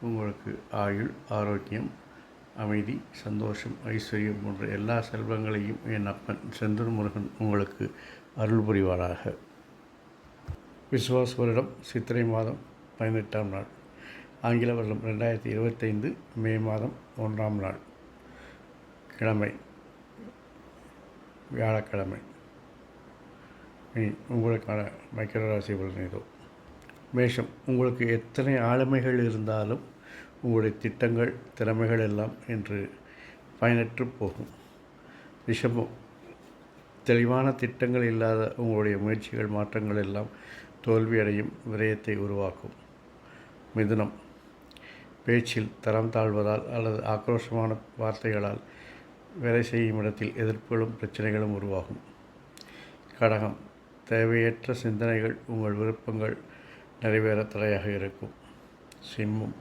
உங்களுக்கு ஆயுள் ஆரோக்கியம் அமைதி சந்தோஷம் ஐஸ்வர்யம் போன்ற எல்லா செல்வங்களையும் என் அப்பன் செந்தூர் முருகன் உங்களுக்கு அருள் புரிவாராக. விஸ்வாஸ் வருடம் சித்திரை மாதம் பதினெட்டாம் நாள். ஆங்கில வருடம் ரெண்டாயிரத்தி இருபத்தைந்து மே மாதம் ஒன்றாம் நாள். கிழமை. வியாழக்கிழமை. இனி உங்களுக்கான மைக்கர ராசி பலன் இதோ மேஷம் உங்களுக்கு எத்தனை ஆளுமைகள் இருந்தாலும் உங்களுடைய திட்டங்கள் திறமைகள் எல்லாம் என்று பயனற்று போகும். ரிஷபம் தெளிவான திட்டங்கள் இல்லாத உங்களுடைய முயற்சிகள் மாற்றங்கள் எல்லாம் தோல்வியடையும் விரயத்தை உருவாக்கும். மிதுனம் பேச்சில் தரம் தாழ்வதால் அல்லது ஆக்ரோஷமான வார்த்தைகளால் வேலை செய்யும் இடத்தில் எதிர்ப்புகளும் பிரச்சனைகளும் உருவாகும். கடகம் தேவையற்ற சிந்தனைகள் உங்கள் விருப்பங்கள் நிறைவேற தடையாக இருக்கும். சிம்மம்.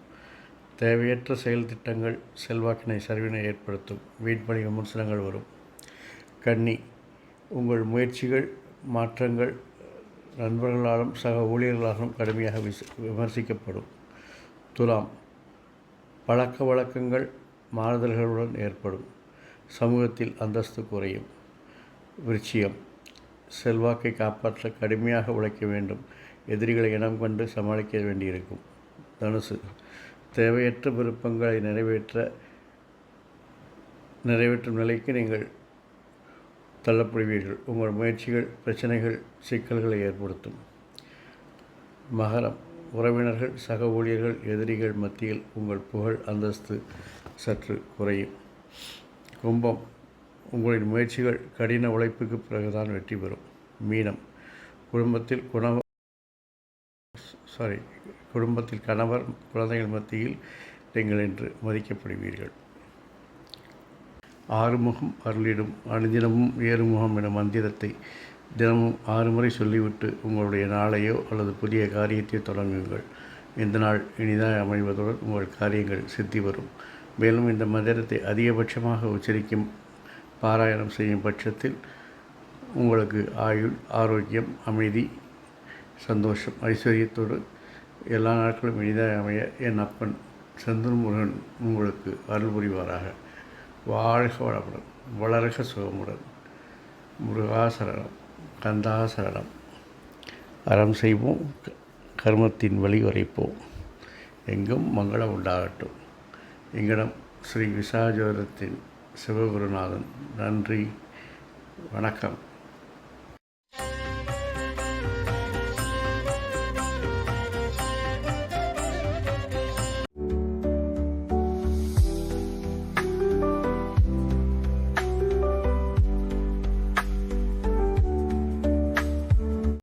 தேவையற்ற செயல் திட்டங்கள் செல்வாக்கினை சரிவினை ஏற்படுத்தும். வீண்பணி விமர்சனங்கள் வரும். கன்னி உங்கள் முயற்சிகள் மாற்றங்கள் நண்பர்களாலும் சக ஊழியர்களாலும் கடுமையாக விச விமர்சிக்கப்படும். துலாம் பழக்க வழக்கங்கள் மாறுதல்களுடன் ஏற்படும். சமூகத்தில் அந்தஸ்து குறையும். விருச்சியம் செல்வாக்கை காப்பாற்ற கடுமையாக உழைக்க வேண்டும். எதிரிகளை இனம் கொண்டு சமாளிக்க வேண்டியிருக்கும். தனுசு தேவையற்ற விருப்பங்களை நிறைவேற்ற நிறைவேற்றும் நிலைக்கு நீங்கள் தள்ளப்படுவீர்கள். உங்கள் முயற்சிகள் பிரச்சனைகள் சிக்கல்களை ஏற்படுத்தும். மகரம் உறவினர்கள் சக ஊழியர்கள் எதிரிகள் மத்தியில் உங்கள் புகழ் அந்தஸ்து சற்று குறையும். கும்பம் உங்களின் முயற்சிகள் கடின உழைப்புக்கு பிறகுதான் வெற்றி பெறும். மீனம் குடும்பத்தில் குண சாரி குடும்பத்தில் கணவர் குழந்தைகள் மத்தியில் நீங்கள் என்று மதிக்கப்படுவீர்கள். ஆறுமுகம் அருளிடும் அனுதினமும் ஏறுமுகம் என மந்திரத்தை தினமும் ஆறு முறை சொல்லிவிட்டு உங்களுடைய நாளையோ அல்லது புதிய காரியத்தையோ தொடங்குங்கள். இந்த நாள் இனிதாக அமைவதுடன் உங்கள் காரியங்கள் சித்தி வரும். மேலும் இந்த மந்திரத்தை அதிகபட்சமாக உச்சரிக்கும் பாராயணம் செய்யும் பட்சத்தில் உங்களுக்கு ஆயுள் ஆரோக்கியம் அமைதி சந்தோஷம் ஐஸ்வர்யத்தோடு எல்லா நாட்களும் இனிதாக அமைய என் அப்பன் செந்தூர் முருகன் உங்களுக்கு அருள் புரிவாராக. வாழ்க வளமுடன் வளர்க சுகமுடன். முருகாசரணம் கந்தாசரணம் அறம் செய்வோம் கர்மத்தின் வழி உரைப்போம். எங்கும் மங்களம் உண்டாகட்டும். எங்களிடம் ஸ்ரீ விசாஜோதத்தின் சிவகுருநாதன். நன்றி வணக்கம்.